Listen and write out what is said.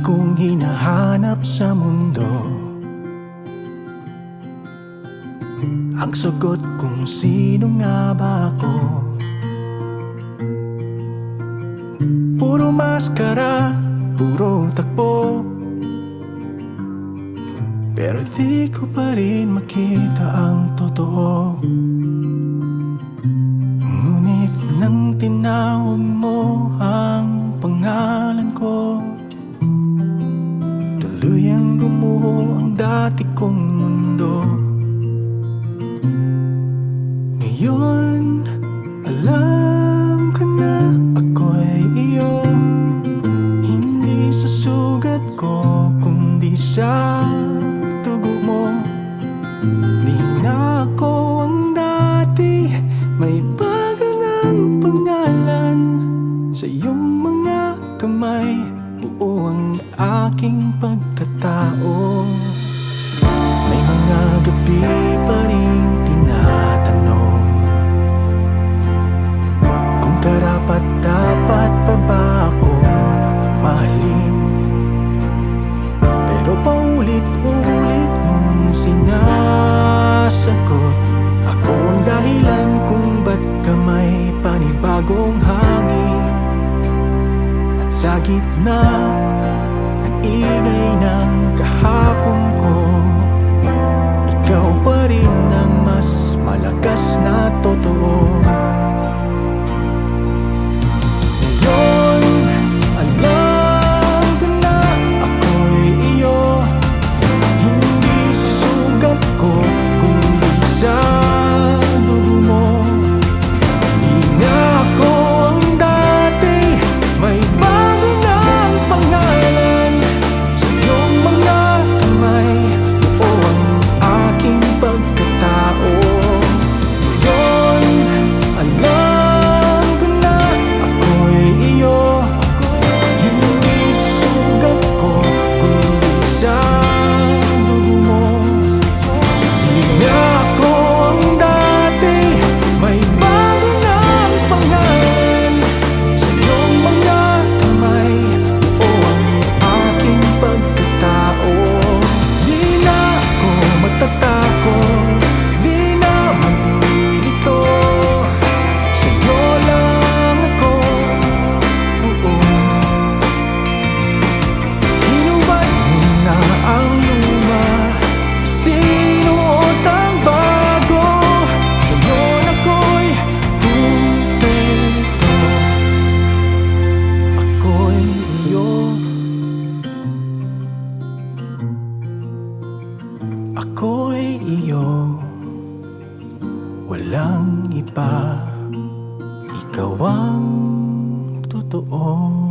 kong hinahanap sa mundo. Ang sagot kung sino nga ba ako. Puro maskara, puro takbo. Pero di ko pa rin makita ang totoo. Ngunit nang tinawag dati kong mundo. Ngayon, alam ko na ako'y iyo. Hindi sa sugat ko, kundi sa tugo mo. Di na ako ang dati May bago ng pangalan. Sa iyong mga kamay Buo ang aking pagkatao May mga gabi pa rin tinatanong Kung karapat dapat pa ba akong mahalin. Pero paulit-ulit mong sinasagot Ako ang dahilan kung ba't ka may panibagong hangin. At sa gitna ng ingay ng kahapon aking iyo. Walang iba. Ikaw ang totoo